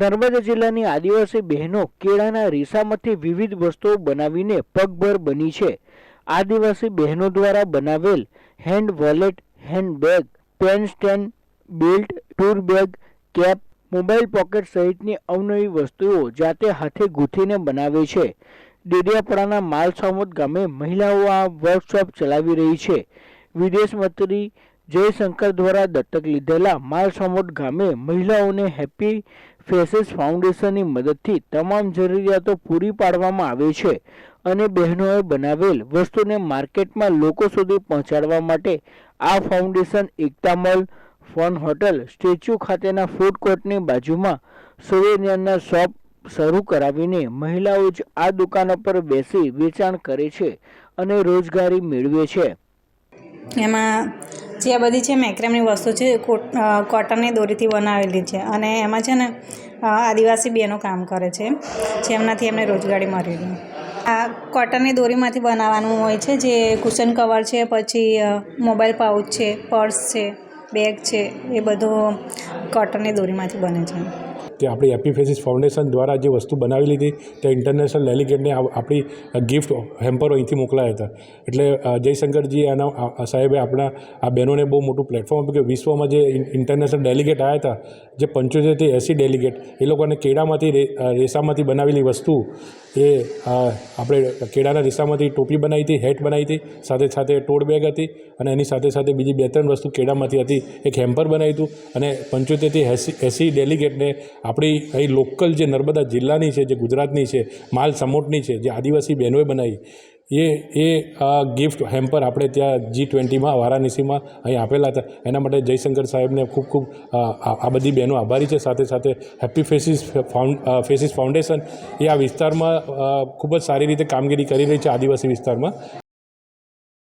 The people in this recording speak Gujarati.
નર્મદા જિલ્લાની આદિવાસી બહેનો કેળાના રેસામાંથી વિવિધ વસ્તુઓ બનાવીને પગભર બની છે. આદિવાસી બહેનો દ્વારા બનાવેલ hand wallet hand bag pen stand belt tour bag cap mobile pocket સહિતની અવનવી વસ્તુઓ જાતે હાથે ગૂંથીને બનાવે છે. ડેડિયાપાડાના માલસામોદ ગામે મહિલાઓ આ વર્કશોપ ચલાવી રહી છે. વિદેશ મંત્રી જયશંકર દ્વારા દત્તક લીધેલા માલસામોટ ગામે મહિલાઓને હેપી ફેસીસ ફાઉન્ડેશનની મદદથી તમામ જરૂરિયાતો પૂરી પાડવામાં આવે છે અને બહેનોએ બનાવેલ વસ્તુને માર્કેટમાં લોકો સુધી પહોંચાડવા માટે આ foundation Ekta mall, fern hotel, statue ખાતેના ફૂડ કોર્ટની બાજુમાં સુવેનિયરના શોપ શરૂ કરાવીને મહિલાઓ જ આ દુકાનો પર બેસી વેચાણ કરે છે અને રોજગારી મેળવે છે. એમાં જે આ બધી છે મેક્રેમની વસ્તુ છે, કોટ કોટનની દોરીથી બનાવેલી છે અને એમાં છે ને આદિવાસી બહેનો કામ કરે છે, જેમનાથી એમને રોજગારી મળેલી આ કોટનની દોરીમાંથી બનાવવાનું હોય છે, જે કુશન કવર છે, પછી મોબાઈલ પાઉચ છે પર્સ છે બેગ છે, એ બધું કોટનની દોરીમાંથી બને છે. તે આપણી એપીફેસિસ ફાઉન્ડેશન દ્વારા જે વસ્તુ બનાવી લીધી, તે ઇન્ટરનેશનલ ડેલિગેટને આપણી ગિફ્ટ હેમ્પરો અહીંથી મોકલાયા હતા. એટલે જયશંકરજી આ સાહેબે આપણા, આ બહેનોને બહુ મોટું પ્લેટફોર્મ આપ્યું કે વિશ્વમાં જે ઇન્ટરનેશનલ ડેલિગેટ આવ્યા હતા, જે પંચોતેરથી એંસી ડેલિગેટ, એ લોકોને કેળામાંથી રેસામાંથી બનાવેલી વસ્તુ, એ આપણે કેળાના રેસામાંથી ટોપી બનાવી હતી, હેટ બનાવી હતી, સાથે સાથે ટોડ બેગ હતી અને એની સાથે સાથે બીજી બે ત્રણ વસ્તુ કેળામાંથી હતી. એક હેમ્પર બનાવ્યું હતું અને પંચોતેરથી એસી એસી ડેલિગેટને આપણી અહીં લોકલ જે નર્મદા જિલ્લાની છે, જે ગુજરાતની છે, માલ સમોટની છે, જે આદિવાસી બહેનોએ બનાવી, એ એ ગિફ્ટ હેમ્પર આપણે ત્યાં જી ટ્વેન્ટીમાં વારાણસીમાં અહીં આપેલા હતા. એના માટે જયશંકર સાહેબને ખૂબ ખૂબ આ બધી બહેનો આભારી છે. સાથે સાથે હેપી ફેસીસ ફેસીસ ફાઉન્ડેશન એ આ વિસ્તારમાં ખૂબ જ સારી રીતે કામગીરી કરી રહી છે આદિવાસી વિસ્તારમાં.